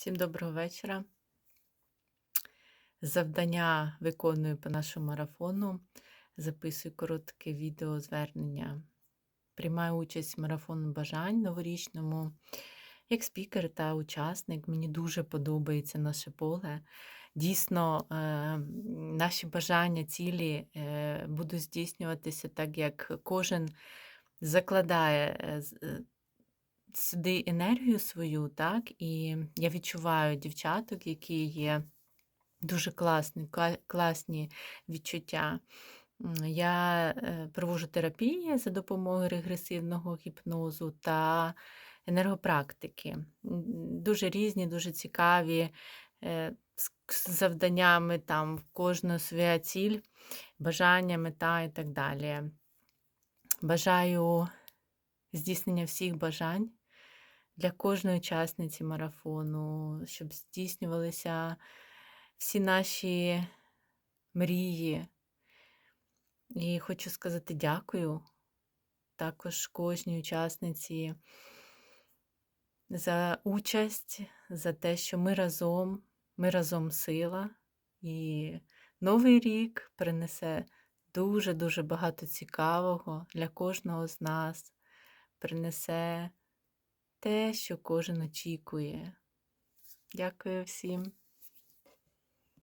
Всім доброго вечора. Завдання виконую по нашому марафону. Записую коротке відео звернення. Приймаю участь в марафону бажань новорічному як спікер та учасник. Мені дуже подобається наше поле. Дійсно, е, наші бажання, цілі е, будуть здійснюватися так, як кожен закладає е, сюди енергію свою, так, і я відчуваю дівчаток, які є дуже класні, класні відчуття. Я е, проводжу терапії за допомогою регресивного гіпнозу та енергопрактики. Дуже різні, дуже цікаві е, з завданнями, там в кожного своя ціль, бажання, мета і так далі. Бажаю здійснення всіх бажань для кожної учасниці марафону, щоб здійснювалися всі наші мрії. І хочу сказати дякую також кожній учасниці за участь, за те, що ми разом, ми разом сила. І новий рік принесе дуже-дуже багато цікавого для кожного з нас, принесе те, що кожен очікує. Дякую всім.